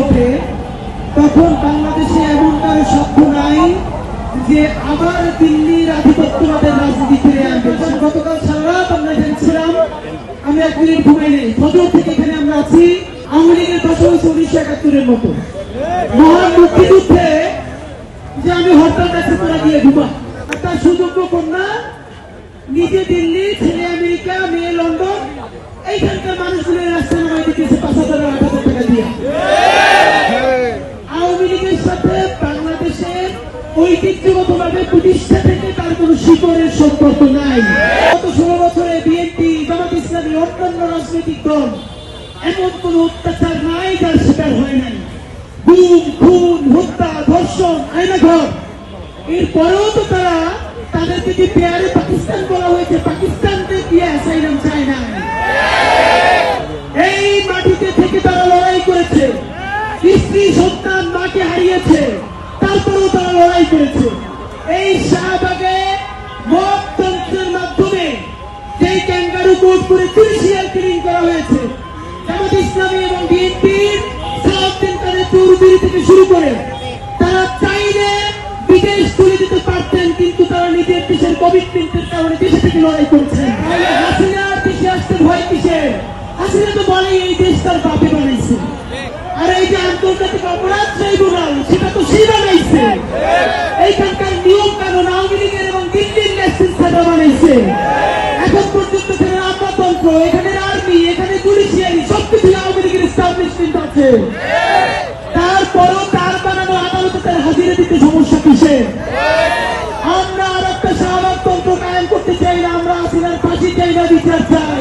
ওঠে, তখন বাংলাদেশে এমন কারও সাধ্য নাই যে আবার দিল্লির আধিপত্যবাদের রাজনীতি ফিরে আনবে। গতকাল সারা রাত আমরা এখানে আমি এক মিনিট ঘুমাই নেই। ফজর থেকে এখানে আমরা আছি, আওয়ামী লীগের দশম উনিশশো একাত্তরের মতো। মহান মুক্তিযুদ্ধে যে আমি হরতাল কাছে তোরা গিয়ে ঘুমা তার সুযোগ্য কন্যা, নিজে দিল্লি, ছেলে আমেরিকা, মেয়ে লন্ডন, এইখানকার ঐতিহ্যগতভাবে প্রতিষ্ঠা থেকে তার কোন শিকড়ের সম্পর্ক নাই। গত ষোলো বছরে বিএনপি জামাত ইসলামী, অন্যান্য রাজনৈতিক দল এমন কোন অত্যাচার নাই যার শিকার হয় নাই। এরপরেও তো তারা পেয়ারে পাকিস্তান হয়েছে দিয়ে চায় না। এই থেকে তারা লড়াই করেছে। স্ত্রী সন্তান মাকে হারিয়েছে। তারা লড়াই করেছে। এই শাহবাগে মতন্ত্রের মাধ্যমে যেই ক্যাঙ্গারু কোর্ট করে জুডিশিয়াল কিলিং করা হয়েছে, জামাত ইসলামী এবং বিএনপির থেকে শুরু করে, তারা চাইলে বিদেশ তুলে দিতে পারতেন, কিন্তু তারা নিজের দেশের কমিটমেন্টের কারণে দেশে থেকে লড়াই করছেন। হাসিনার দেশে আসতে ভয় কিসের? হাসিনা তো বলে এই দেশ তার বাপে বানাইছে। আর এই যে আন্তর্জাতিক অপরাধ ট্রাইব্যুনাল সেটা তো সে বানাইছে এইখানকার নিয়ম কানুন আওয়ামী লীগের এবং দিল্লির ন্যাশনাল সেটা বানাইছে এখন পর্যন্ত এখানে আমলাতন্ত্র এখানে আর্মি, এখানে জুডিশিয়ারি সবকিছু আওয়ামী লীগের এস্টাবলিশমেন্ট আছে। তারপরও তার বানানো আদালতে তার হাজিরা দিতে সমস্যা কিসের? আমরা আর একটা শাহবাগতন্ত্র কায়েম করতে চাই না, আমরা আসিনার ফাঁসি চাই না বিচার চাই।